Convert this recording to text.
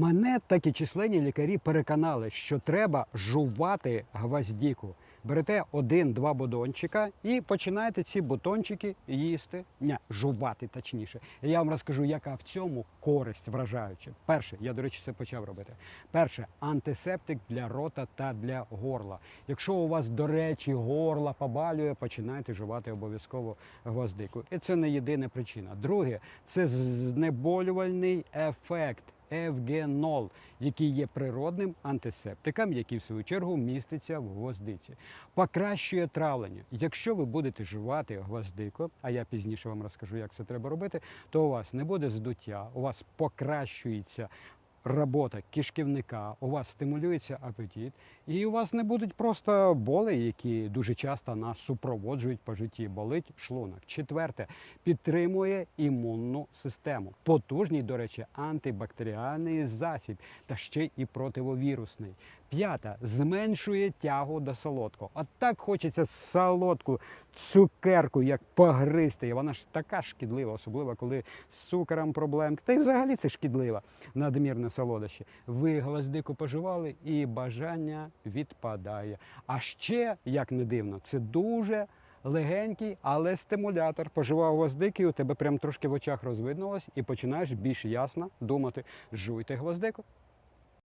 Мене так і численні лікарі переконали, що треба жувати гвоздіку. Берете один-два бутончика і починаєте ці бутончики їсти, не, жувати точніше. І я вам розкажу, яка в цьому користь вражаюча. Перше, я, до речі, це почав робити. Перше, антисептик для рота та для горла. Якщо у вас, до речі, горло побалює, починайте жувати обов'язково гвоздику. І це не єдина причина. Друге, це знеболювальний ефект. Евгенол, який є природним антисептиком, який в свою чергу міститься в гвоздиці. Покращує травлення. Якщо ви будете жувати гвоздику, а я пізніше вам розкажу, як це треба робити, то у вас не буде здуття, у вас покращується робота кишківника, у вас стимулюється апетит, і у вас не будуть просто боли, які дуже часто нас супроводжують по житті. Болить шлунок. Четверте, підтримує імунну систему. Потужний, до речі, антибактеріальний засіб та ще і противовірусний. П'ята зменшує тягу до солодкого. От так хочеться солодку цукерку, як погристи. І вона ж така шкідлива, особливо коли з цукором проблем. Та й взагалі це шкідливо, надмірне солодощі. Ви гвоздику поживали і бажання відпадає. А ще, як не дивно, це дуже легенький, але стимулятор. Поживав гвоздики, у тебе прям трошки в очах розвиднулось і починаєш більш ясно думати. Жуйте гвоздику.